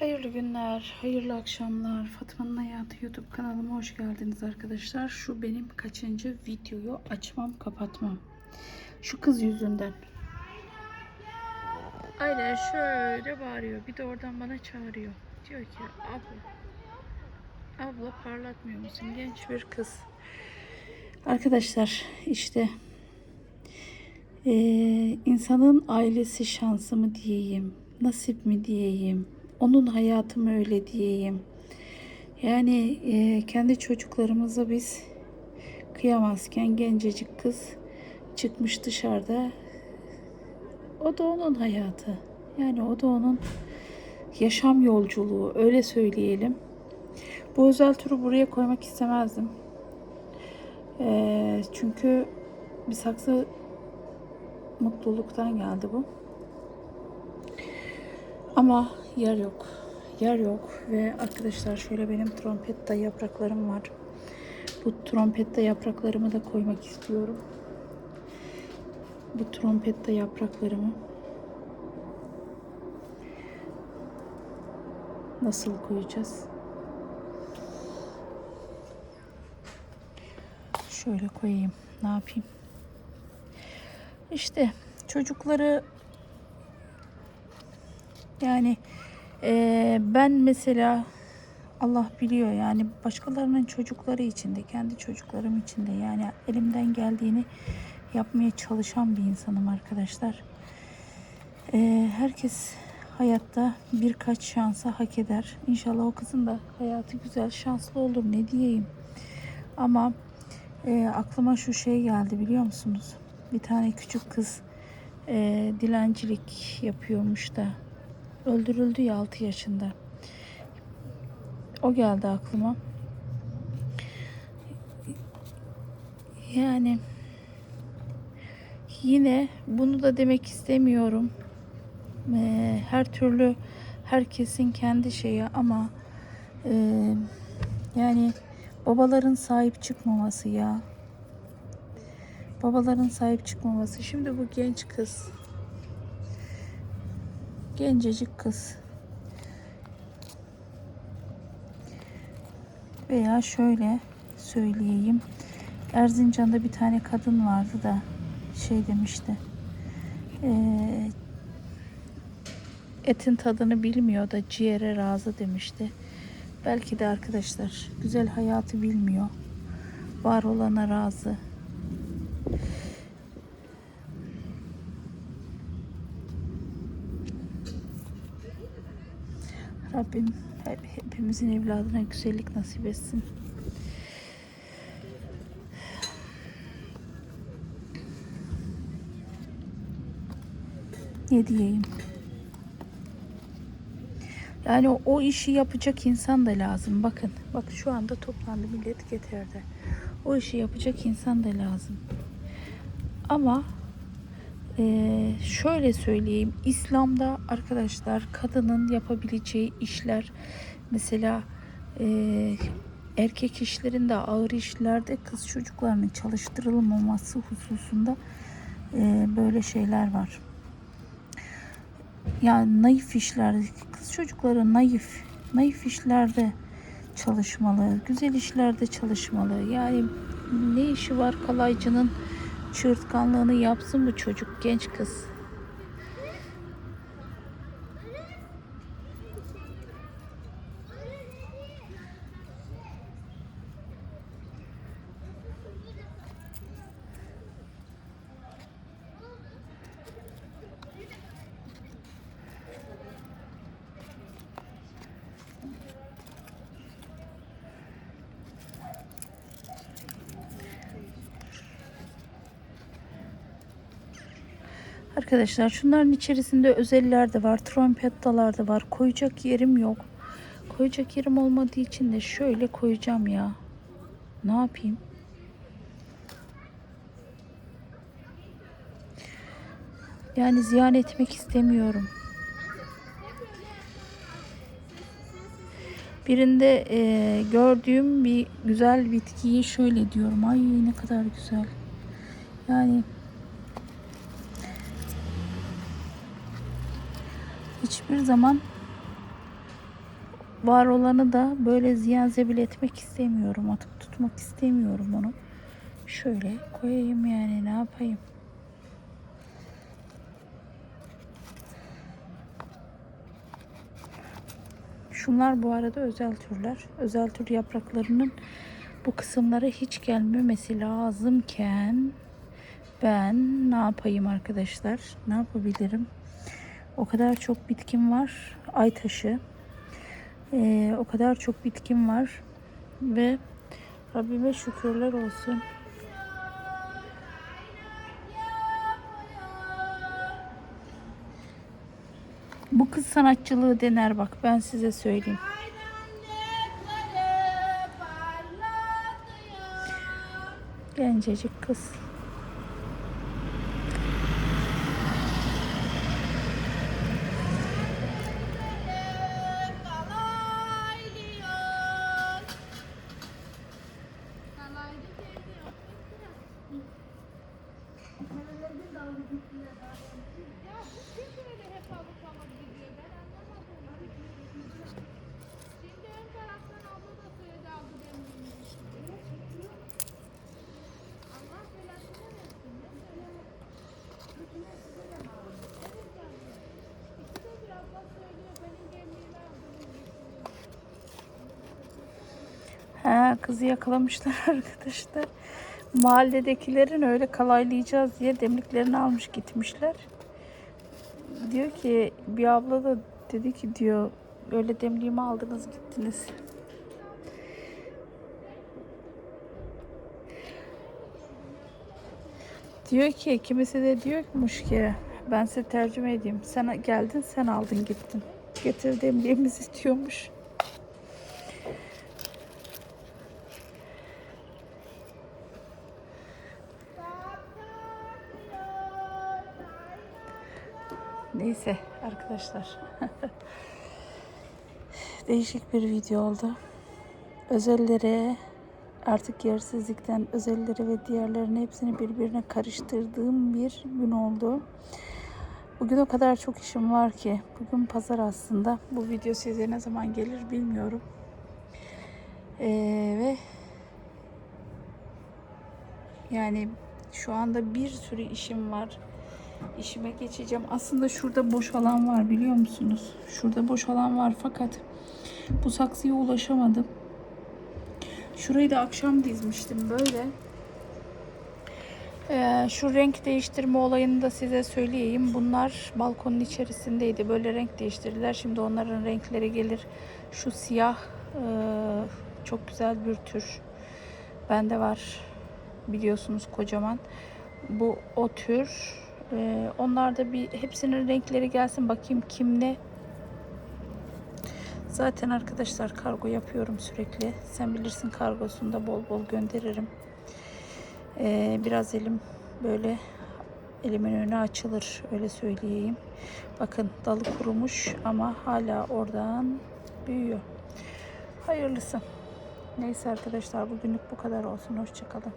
Hayırlı günler, hayırlı akşamlar. Fatma'nın Hayatı YouTube kanalıma hoş geldiniz arkadaşlar. Şu benim kaçıncı videoyu açmam kapatmam. Şu kız yüzünden. Aynen şöyle bağırıyor. Bir de oradan bana çağırıyor. Diyor ki abla. Abla parlatmıyor musun? Genç bir kız. Arkadaşlar işte eee, insanın ailesi şansı mı diyeyim, nasip mi diyeyim, onun hayatı mı öyle diyeyim. Yani eee, kendi çocuklarımıza biz kıyamazken gencecik kız çıkmış dışarıda. O da onun hayatı. Yani o da onun yaşam yolculuğu öyle söyleyelim. Bu özel turu buraya koymak istemezdim. Eee, çünkü bir saksı mutluluktan geldi bu. Ama yer yok. Yer yok ve arkadaşlar şöyle benim trompetta yapraklarım var. Bu trompetta yapraklarımı da koymak istiyorum. Bu trompetta yapraklarımı nasıl koyacağız? Şöyle koyayım. Ne yapayım? İşte çocukları yani eee, ben mesela Allah biliyor yani başkalarının çocukları için de kendi çocuklarım için de yani elimden geldiğini yapmaya çalışan bir insanım arkadaşlar. Eee, herkes hayatta birkaç şansa hak eder. İnşallah o kızın da hayatı güzel, şanslı olur ne diyeyim. Ama e, aklıma şu şey geldi biliyor musunuz? Bir tane küçük kız e, dilencilik yapıyormuş da öldürüldü ya 6 yaşında. O geldi aklıma. Yani yine bunu da demek istemiyorum. E, her türlü herkesin kendi şeyi ama e, yani babaların sahip çıkmaması ya. Babaların sahip çıkmaması. Şimdi bu genç kız. Gencecik kız. Veya şöyle söyleyeyim. Erzincan'da bir tane kadın vardı da şey demişti. Eee etin tadını bilmiyor da ciğere razı demişti. Belki de arkadaşlar güzel hayatı bilmiyor. Var olana razı. Rabbim hep- hepimizin evladına güzellik nasip etsin. Ne diyeyim? Yani o, o işi yapacak insan da lazım. Bakın, bak şu anda toplandı millet getirdi. O işi yapacak insan da lazım. Ama eee, şöyle söyleyeyim, İslam'da arkadaşlar kadının yapabileceği işler, mesela eee, erkek işlerinde ağır işlerde kız çocuklarının çalıştırılmaması hususunda eee, böyle şeyler var yani naif işler, kız çocukları naif, naif işlerde çalışmalı, güzel işlerde çalışmalı. Yani ne işi var kalaycının çığırtkanlığını yapsın bu çocuk, genç kız. Arkadaşlar şunların içerisinde özeller de var, trompettalar da var. Koyacak yerim yok. Koyacak yerim olmadığı için de şöyle koyacağım ya. Ne yapayım? Yani ziyan etmek istemiyorum. Birinde e, gördüğüm bir güzel bitkiyi şöyle diyorum. Ay ne kadar güzel. Yani hiçbir zaman var olanı da böyle ziyan zebil etmek istemiyorum. Atıp tutmak istemiyorum onu. Şöyle koyayım yani ne yapayım. Şunlar bu arada özel türler. Özel tür yapraklarının bu kısımlara hiç gelmemesi lazımken ben ne yapayım arkadaşlar? Ne yapabilirim? O kadar çok bitkim var. Ay taşı. Ee, o kadar çok bitkim var. Ve Rabbime şükürler olsun. Bu kız sanatçılığı dener bak ben size söyleyeyim. Gencecik kız. Şimdi ön taraftan abla da söyledi aldı demliğini. Allah belasını versin. Ne söyleme. Evet canım. İkide bir abla söylüyor benim demliğimi aldı. Ha, kızı yakalamışlar arkadaşlar. Mahalledekilerin öyle kalaylayacağız diye demliklerini almış gitmişler. Diyor ki bir abla da dedi ki diyor öyle demliğimi aldınız gittiniz. Diyor ki kimisi de diyormuş ki ben size tercüme edeyim. Sen geldin sen aldın gittin. Getir demliğimizi diyormuş. Neyse arkadaşlar. Değişik bir video oldu. Özellere artık yersizlikten özelleri ve diğerlerini hepsini birbirine karıştırdığım bir gün oldu. Bugün o kadar çok işim var ki. Bugün pazar aslında. Bu video size ne zaman gelir bilmiyorum. Ee, ve yani şu anda bir sürü işim var. İşime geçeceğim. Aslında şurada boş alan var biliyor musunuz? Şurada boş alan var fakat bu saksıya ulaşamadım. Şurayı da akşam dizmiştim böyle. Ee, şu renk değiştirme olayını da size söyleyeyim. Bunlar balkonun içerisindeydi. Böyle renk değiştirdiler. Şimdi onların renkleri gelir. Şu siyah e, çok güzel bir tür. Bende var biliyorsunuz kocaman. Bu o tür. Ee, onlar da bir hepsinin renkleri gelsin bakayım kim ne. Zaten arkadaşlar kargo yapıyorum sürekli. Sen bilirsin kargosunda bol bol gönderirim. Ee, biraz elim böyle elimin önü açılır öyle söyleyeyim. Bakın dalı kurumuş ama hala oradan büyüyor. Hayırlısı. Neyse arkadaşlar bugünlük bu kadar olsun. Hoşçakalın.